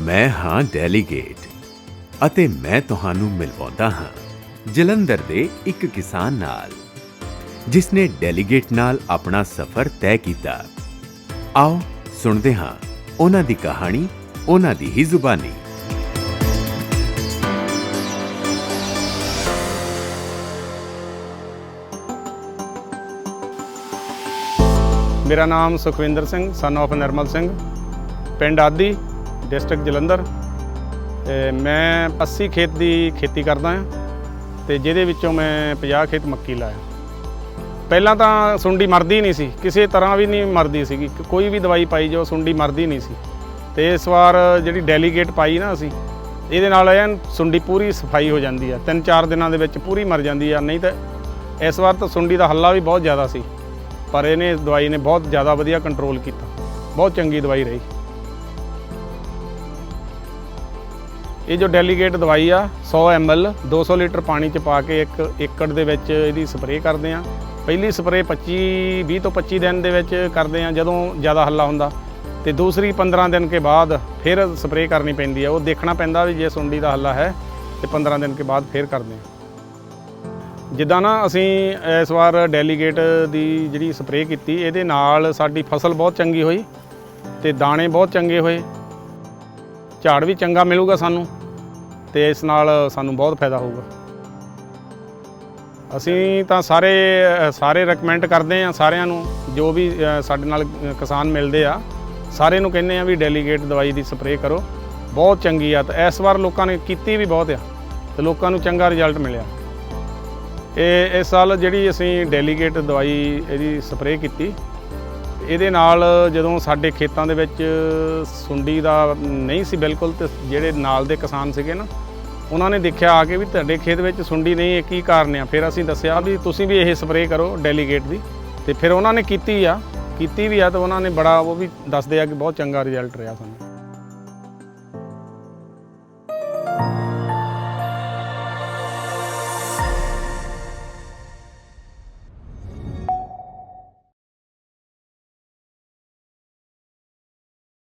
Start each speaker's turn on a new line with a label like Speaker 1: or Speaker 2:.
Speaker 1: ਮੈਂ ਹਾਂ ਡੈਲੀਗੇਟ ਅਤੇ ਮੈਂ ਤੁਹਾਨੂੰ ਮਿਲਵਾਉਂਦਾ ਹਾਂ ਜਲੰਧਰ ਦੇ ਇੱਕ ਕਿਸਾਨ ਨਾਲ ਜਿਸ ਨੇ ਡੈਲੀਗੇਟ ਨਾਲ ਆਪਣਾ ਸਫ਼ਰ ਤੈਅ ਕੀਤਾ। ਆਓ ਸੁਣਦੇ ਹਾਂ ਉਹਨਾਂ ਦੀ ਕਹਾਣੀ, ਉਹਨਾਂ ਦੀ ਹੀ ਜ਼ੁਬਾਨੀ।
Speaker 2: ਮੇਰਾ ਨਾਮ ਸੁਖਵਿੰਦਰ ਸਿੰਘ ਸਨ of ਨਿਰਮਲ ਸਿੰਘ। ਪਿੰਡ ਆਦੀ ਡਿਸਟ੍ਰਿਕਟ ਜਲੰਧਰ। ਤੇ ਮੈਂ 80 ਖੇਤ ਦੀ ਖੇਤੀ ਕਰਦਾ ਹਾਂ ਤੇ ਜਿਹਦੇ ਵਿੱਚੋਂ ਮੈਂ 50 ਖੇਤ ਮੱਕੀ ਲਾਇਆ। ਪਹਿਲਾਂ ਤਾਂ ਸੁੰਡੀ ਮਰਦੀ ਨਹੀਂ ਸੀ, ਕਿਸੇ ਤਰ੍ਹਾਂ ਵੀ ਨਹੀਂ ਮਰਦੀ ਸੀਗੀ। ਕੋਈ ਵੀ ਦਵਾਈ ਪਾਈ ਜੋ ਸੁੰਡੀ ਮਰਦੀ ਨਹੀਂ ਸੀ। ਤੇ ਇਸ ਵਾਰ ਜਿਹੜੀ ਡੈਲੀਗੇਟ ਪਾਈ ਨਾ ਅਸੀਂ, ਇਹਦੇ ਨਾਲ ਐਨ ਸੁੰਡੀ ਪੂਰੀ ਸਫ਼ਾਈ ਹੋ ਜਾਂਦੀ ਆ। ਤਿੰਨ ਚਾਰ ਦਿਨਾਂ ਦੇ ਵਿੱਚ ਪੂਰੀ ਮਰ ਜਾਂਦੀ ਆ, ਨਹੀਂ ਤਾਂ ਇਸ ਵਾਰ ਤਾਂ ਸੁੰਡੀ ਦਾ ਹੱਲਾ ਵੀ ਬਹੁਤ ਜ਼ਿਆਦਾ ਸੀ। ਪਰ ਇਹਨੇ, ਦਵਾਈ ਨੇ ਬਹੁਤ ਜ਼ਿਆਦਾ ਵਧੀਆ ਕੰਟਰੋਲ ਕੀਤਾ। ਬਹੁਤ ਚੰਗੀ ਦਵਾਈ ਰਹੀ। ਇਹ ਜੋ ਡੈਲੀਗੇਟ ਦਵਾਈ ਆ 100 ml 200 ਲੀਟਰ ਪਾਣੀ ਚ ਪਾ ਕੇ ਇੱਕ ਏਕੜ ਦੇ ਵਿੱਚ ਇਹਦੀ ਸਪਰੇਅ ਕਰਦੇ ਆ। ਪਹਿਲੀ ਸਪਰੇਅ 25 20 ਤੋਂ 25 ਦਿਨ ਦੇ ਵਿੱਚ ਕਰਦੇ ਆ, ਜਦੋਂ ਜ਼ਿਆਦਾ ਹੱਲਾ ਹੁੰਦਾ। ਤੇ ਦੂਸਰੀ 15 ਦਿਨ ਕੇ ਬਾਅਦ ਫਿਰ ਸਪਰੇਅ ਕਰਨੀ ਪੈਂਦੀ ਆ। ਉਹ ਦੇਖਣਾ ਪੈਂਦਾ ਵੀ ਜੇ ਸੁੰਡੀ ਦਾ ਹੱਲਾ ਹੈ, ਤੇ 15 ਦਿਨ ਕੇ ਬਾਅਦ ਫਿਰ ਕਰਦੇ ਆ। ਜਿੱਦਾਂ ਨਾ ਅਸੀਂ ਇਸ ਵਾਰ ਡੈਲੀਗੇਟ ਦੀ ਜਿਹੜੀ ਸਪਰੇਅ ਕੀਤੀ, ਇਹਦੇ ਨਾਲ ਸਾਡੀ ਫਸਲ ਬਹੁਤ ਚੰਗੀ ਹੋਈ ਤੇ ਦਾਣੇ ਬਹੁਤ ਚੰਗੇ ਹੋਏ। ਝਾੜ ਵੀ ਚੰਗਾ ਮਿਲੂਗਾ ਸਾਨੂੰ। ਤੇ ਇਸ ਨਾਲ ਸਾਨੂੰ ਬਹੁਤ ਫਾਇਦਾ ਹੋਊਗਾ। ਅਸੀਂ ਤਾਂ ਸਾਰੇ ਸਾਰੇ ਰეკਮੈਂਡ ਕਰਦੇ ਆ ਸਾਰਿਆਂ ਨੂੰ, ਜੋ ਵੀ ਸਾਡੇ ਨਾਲ ਕਿਸਾਨ ਮਿਲਦੇ ਆ ਸਾਰੇ ਨੂੰ ਕਹਿੰਦੇ ਆ ਵੀ ਡੈਲੀਗੇਟ ਦਵਾਈ ਦੀ ਸਪਰੇਅ ਕਰੋ। ਬਹੁਤ ਚੰਗੀ ਆ, ਤੇ ਇਸ ਵਾਰ ਲੋਕਾਂ ਨੇ ਕੀਤੀ ਵੀ ਬਹੁਤ ਆ, ਤੇ ਲੋਕਾਂ ਨੂੰ ਚੰਗਾ ਰਿਜ਼ਲਟ ਮਿਲਿਆ। ਇਹ, ਇਸ ਸਾਲ ਜਿਹੜੀ ਅਸੀਂ ਡੈਲੀਗੇਟ ਦਵਾਈ ਇਹਦੀ ਸਪਰੇਅ ਕੀਤੀ ਇਹਦੇ ਨਾਲ ਜਦੋਂ ਸਾਡੇ ਖੇਤਾਂ ਦੇ ਵਿੱਚ ਸੁੰਡੀ ਦਾ ਨਹੀਂ ਸੀ ਬਿਲਕੁਲ ਤੇ ਜਿਹੜੇ ਨਾਲ ਦੇ ਕਿਸਾਨ ਸੀਗੇ ਨਾ, ਉਹਨਾਂ ਨੇ ਦੇਖਿਆ ਆ ਕੇ ਵੀ ਤੁਹਾਡੇ ਖੇਤ ਵਿੱਚ ਸੁੰਡੀ ਨਹੀਂ, ਇਹ ਕੀ ਕਾਰਨ ਆ? ਫਿਰ ਅਸੀਂ ਦੱਸਿਆ ਵੀ ਤੁਸੀਂ ਵੀ ਇਹ ਸਪਰੇਅ ਕਰੋ ਡੈਲੀਗੇਟ ਦੀ ਤੇ ਫਿਰ ਉਹਨਾਂ ਨੇ ਕੀਤੀ ਆ, ਕੀਤੀ ਵੀ ਆ ਤਾਂ ਉਹਨਾਂ ਨੇ ਬੜਾ ਉਹ ਵੀ ਦੱਸਦੇ ਆ ਕਿ ਬਹੁਤ ਚੰਗਾ ਰਿਜ਼ਲਟ ਰਿਹਾ ਸਾਨੂੰ।